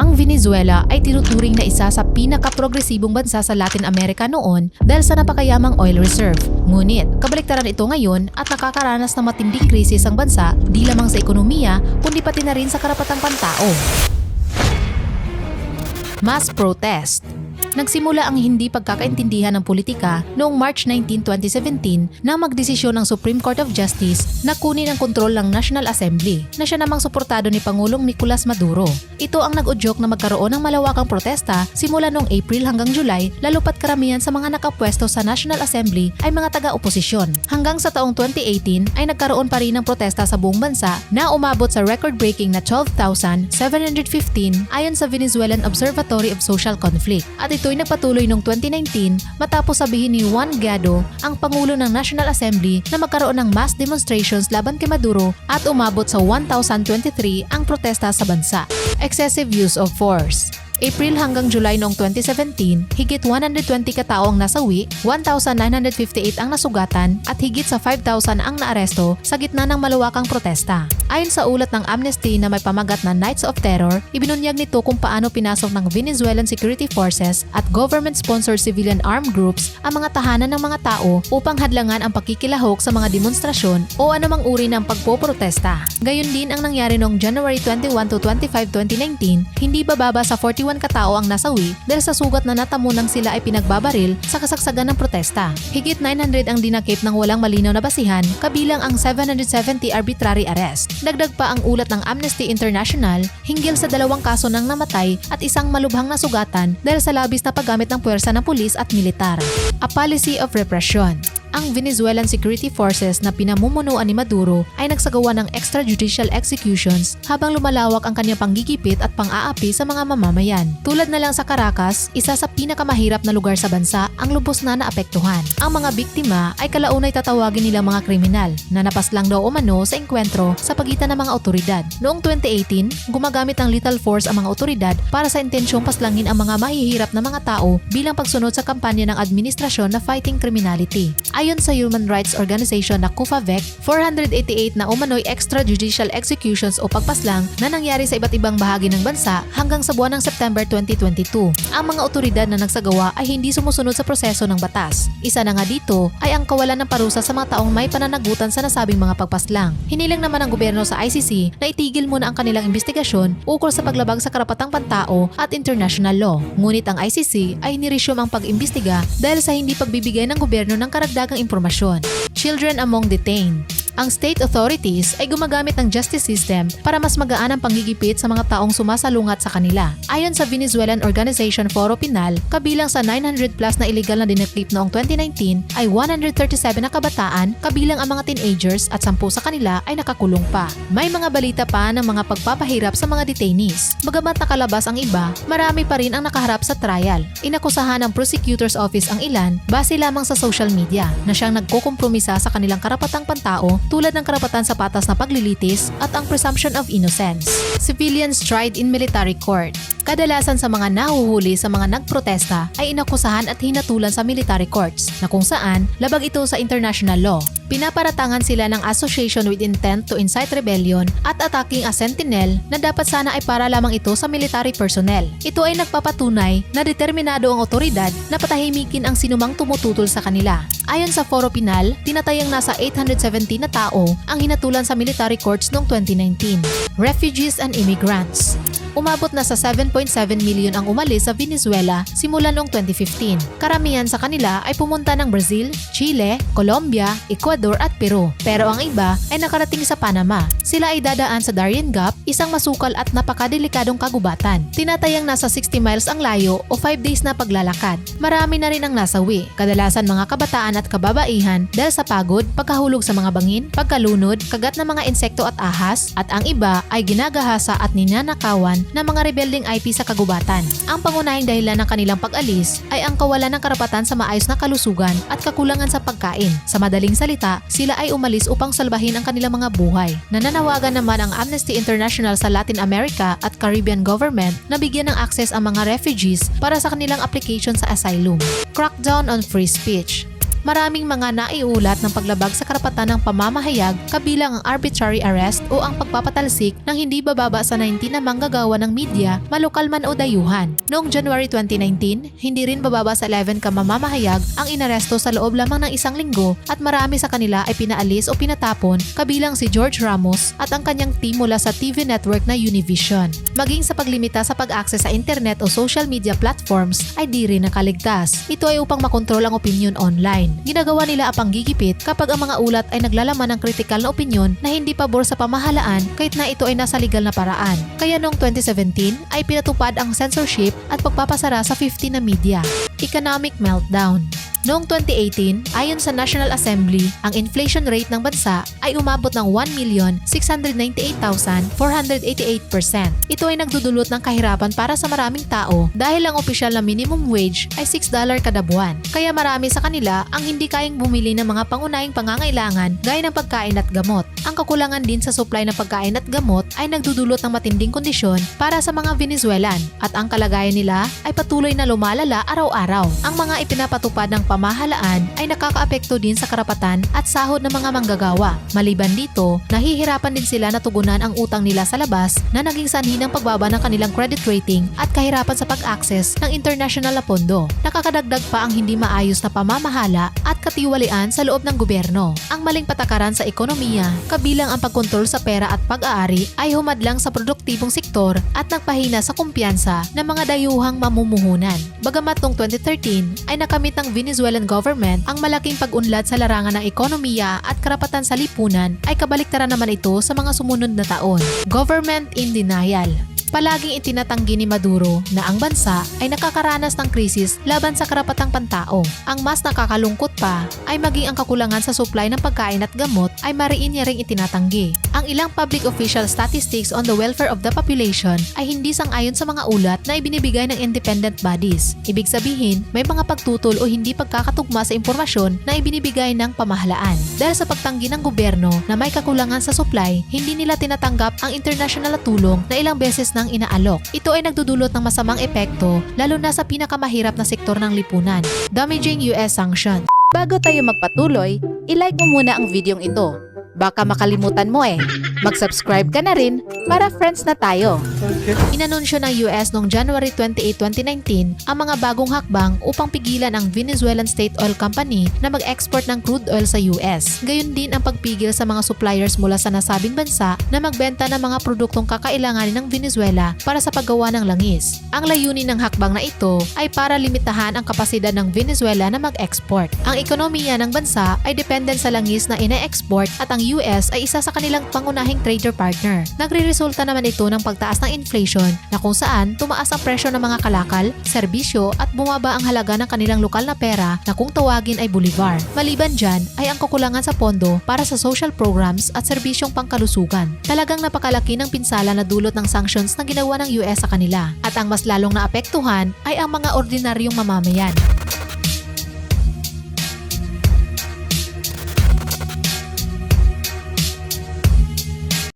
Ang Venezuela ay tinuturing na isa sa pinaka-progresibong bansa sa Latin America noon dahil sa napakayamang oil reserve. Ngunit, kabaliktaran ito ngayon at nakakaranas ng matinding krisis ang bansa di lamang sa ekonomiya kundi pati na rin sa karapatang pantao. Mass protest Nagsimula ang hindi pagkakaintindihan ng politika noong March 19, 2017 nang magdesisyon ng Supreme Court of Justice na kunin ang kontrol ng National Assembly na siya namang suportado ni Pangulong Nicolas Maduro. Ito ang nag-udyok na magkaroon ng malawakang protesta simula noong April hanggang July lalo pat karamihan sa mga nakapwesto sa National Assembly ay mga taga-oposisyon. Hanggang sa taong 2018 ay nagkaroon pa rin ng protesta sa buong bansa na umabot sa record-breaking na 12,715 ayon sa Venezuelan Observatory of Social Conflict at ito'y nagpatuloy noong 2019 matapos sabihin ni Juan Guaido, ang Pangulo ng National Assembly na magkaroon ng mass demonstrations laban kay Maduro at umabot sa 1,023 ang protesta sa bansa. Excessive use of force April hanggang July noong 2017, higit 120 katao ang nasawi, 1,958 ang nasugatan at higit sa 5,000 ang naaresto sa gitna ng malawakang protesta. Ayon sa ulat ng Amnesty na may pamagat na Nights of Terror, ibinunyag nito kung paano pinasok ng Venezuelan Security Forces at government-sponsored civilian armed groups ang mga tahanan ng mga tao upang hadlangan ang pakikilahok sa mga demonstrasyon o anumang uri ng pagpoprotesta. Gayon din ang nangyari noong January 21 to 25, 2019, hindi bababa sa 41 katao ang nasawi dahil sa sugat na natamo nang sila ay pinagbabaril sa kasagsagan ng protesta. Higit 900 ang dinakip ng walang malinaw na basihan kabilang ang 770 arbitrary arrest. Dagdag pa ang ulat ng Amnesty International hinggil sa dalawang kaso ng namatay at isang malubhang nasugatan dahil sa labis na paggamit ng puwersa ng pulis at militar. A policy of repression ang Venezuelan Security Forces na pinamumunuan ni Maduro ay nagsagawa ng extrajudicial executions habang lumalawak ang kanyang panggigipit at pang-aapi sa mga mamamayan. Tulad na lang sa Caracas, isa sa pinakamahirap na lugar sa bansa ang lubos na naapektuhan. Ang mga biktima ay kalaunay tatawagin nilang mga kriminal na napaslang daw umano sa engkwentro sa pagitan ng mga otoridad. Noong 2018, gumagamit ng lethal force ang mga otoridad para sa intensyong paslangin ang mga mahihirap na mga tao bilang pagsunod sa kampanya ng administrasyon na fighting criminality. Ayon sa human rights organization na KUFAVEC, 488 na umano'y extrajudicial executions o pagpaslang na nangyari sa iba't ibang bahagi ng bansa hanggang sa buwan ng September 2022. Ang mga otoridad na nagsagawa ay hindi sumusunod sa proseso ng batas. Isa na nga dito ay ang kawalan ng parusa sa mga taong may pananagutan sa nasabing mga pagpaslang. Hiniling naman ng gobyerno sa ICC na itigil muna ang kanilang investigasyon ukol sa paglabag sa karapatang pantao at international law. Ngunit ang ICC ay niresume ang pag-imbestiga dahil sa hindi pagbibigay ng gobyerno ng karagdagang impormasyon. Children among detained ang state authorities ay gumagamit ng justice system para mas magaan ang panggigipit sa mga taong sumasalungat sa kanila. Ayon sa Venezuelan Organization Foro Pinal, kabilang sa 900 plus na illegal na dinaklip noong 2019 ay 137 na kabataan, kabilang ang mga teenagers at 10 sa kanila ay nakakulong pa. May mga balita pa ng mga pagpapahirap sa mga detainees. Bagamat nakalabas ang iba, marami pa rin ang nakaharap sa trial. Inakusahan ng prosecutor's office ang ilan base lamang sa social media na siyang nagkukompromisa sa kanilang karapatang pantao tulad ng karapatan sa patas na paglilitis at ang presumption of innocence. Civilians tried in military court. Kadalasan sa mga nahuhuli sa mga nagprotesta ay inakusahan at hinatulan sa military courts na kung saan labag ito sa international law. Pinaparatangan sila ng association with intent to incite rebellion at attacking a sentinel na dapat sana ay para lamang ito sa military personnel. Ito ay nagpapatunay na determinado ang otoridad na patahimikin ang sinumang tumututol sa kanila. Ayon sa Foro Pinal, tinatayang nasa 870 na tao ang hinatulan sa military courts noong 2019. Refugees and Immigrants umabot na sa 7.7 million ang umalis sa Venezuela simula noong 2015. Karamihan sa kanila ay pumunta ng Brazil, Chile, Colombia, Ecuador at Peru. Pero ang iba ay nakarating sa Panama. Sila ay dadaan sa Darien Gap, isang masukal at napakadelikadong kagubatan. Tinatayang nasa 60 miles ang layo o 5 days na paglalakad. Marami na rin ang nasawi, kadalasan mga kabataan at kababaihan dahil sa pagod, pagkahulog sa mga bangin, pagkalunod, kagat ng mga insekto at ahas, at ang iba ay ginagahasa at ninanakawan ng mga rebelding IP sa kagubatan. Ang pangunahing dahilan ng kanilang pag-alis ay ang kawalan ng karapatan sa maayos na kalusugan at kakulangan sa pagkain. Sa madaling salita, sila ay umalis upang salbahin ang kanilang mga buhay. Nananawagan naman ang Amnesty International sa Latin America at Caribbean government na bigyan ng access ang mga refugees para sa kanilang application sa asylum. Crackdown on free speech maraming mga naiulat ng paglabag sa karapatan ng pamamahayag kabilang ang arbitrary arrest o ang pagpapatalsik ng hindi bababa sa 19 na manggagawa ng media, malokal man o dayuhan. Noong January 2019, hindi rin bababa sa 11 ka mamamahayag ang inaresto sa loob lamang ng isang linggo at marami sa kanila ay pinaalis o pinatapon kabilang si George Ramos at ang kanyang team mula sa TV network na Univision. Maging sa paglimita sa pag-access sa internet o social media platforms ay di rin nakaligtas. Ito ay upang makontrol ang opinion online. Ginagawa nila ang panggigipit kapag ang mga ulat ay naglalaman ng kritikal na opinion na hindi pabor sa pamahalaan kahit na ito ay nasa legal na paraan. Kaya noong 2017 ay pinatupad ang censorship at pagpapasara sa 50 na media. Economic meltdown. Noong 2018, ayon sa National Assembly, ang inflation rate ng bansa ay umabot ng 1,698,488%. Ito ay nagdudulot ng kahirapan para sa maraming tao dahil ang opisyal na minimum wage ay $6 kada buwan. Kaya marami sa kanila ang hindi kayang bumili ng mga pangunahing pangangailangan gaya ng pagkain at gamot. Ang kakulangan din sa supply ng pagkain at gamot ay nagdudulot ng matinding kondisyon para sa mga Venezuelan at ang kalagayan nila ay patuloy na lumalala araw-araw. Ang mga ipinapatupad ng pamahalaan ay nakakaapekto din sa karapatan at sahod ng mga manggagawa. Maliban dito, nahihirapan din sila na tugunan ang utang nila sa labas na naging sanhi ng pagbaba ng kanilang credit rating at kahirapan sa pag-access ng international na pondo. Nakakadagdag pa ang hindi maayos na pamamahala at katiwalian sa loob ng gobyerno. Ang maling patakaran sa ekonomiya, kabilang ang pagkontrol sa pera at pag-aari ay humadlang sa produktibong sektor at nagpahina sa kumpiyansa ng mga dayuhang mamumuhunan. Bagamat noong 2013 ay nakamit ng Venezuelan government ang malaking pag-unlad sa larangan ng ekonomiya at karapatan sa lipunan ay kabaliktaran naman ito sa mga sumunod na taon. Government in denial. Palaging itinatanggi ni Maduro na ang bansa ay nakakaranas ng krisis laban sa karapatang pantao. Ang mas nakakalungkot pa ay maging ang kakulangan sa supply ng pagkain at gamot ay mariin niya ring itinatanggi. Ang ilang public official statistics on the welfare of the population ay hindi sang-ayon sa mga ulat na ibinibigay ng independent bodies. Ibig sabihin, may mga pagtutol o hindi pagkakatugma sa impormasyon na ibinibigay ng pamahalaan. Dahil sa pagtanggi ng gobyerno na may kakulangan sa supply, hindi nila tinatanggap ang international na tulong na ilang beses nang inaalok. Ito ay nagdudulot ng masamang epekto lalo na sa pinakamahirap na sektor ng lipunan, damaging US sanctions. Bago tayo magpatuloy, ilike mo muna ang videong ito. Baka makalimutan mo eh. Mag-subscribe ka na rin para friends na tayo. Inanunsyo ng US noong January 28, 2019 ang mga bagong hakbang upang pigilan ang Venezuelan State Oil Company na mag-export ng crude oil sa US. Gayon din ang pagpigil sa mga suppliers mula sa nasabing bansa na magbenta ng mga produktong kakailanganin ng Venezuela para sa paggawa ng langis. Ang layunin ng hakbang na ito ay para limitahan ang kapasidad ng Venezuela na mag-export. Ang ekonomiya ng bansa ay dependent sa langis na ine-export at ang US ay isa sa kanilang pangunahing trader partner. Nagre-resulta naman ito ng pagtaas ng inflation na kung saan tumaas ang presyo ng mga kalakal, serbisyo at bumaba ang halaga ng kanilang lokal na pera na kung tawagin ay bolivar. Maliban dyan ay ang kakulangan sa pondo para sa social programs at serbisyong pangkalusugan. Talagang napakalaki ng pinsala na dulot ng sanctions na ginawa ng US sa kanila. At ang mas lalong naapektuhan ay ang mga ordinaryong mamamayan.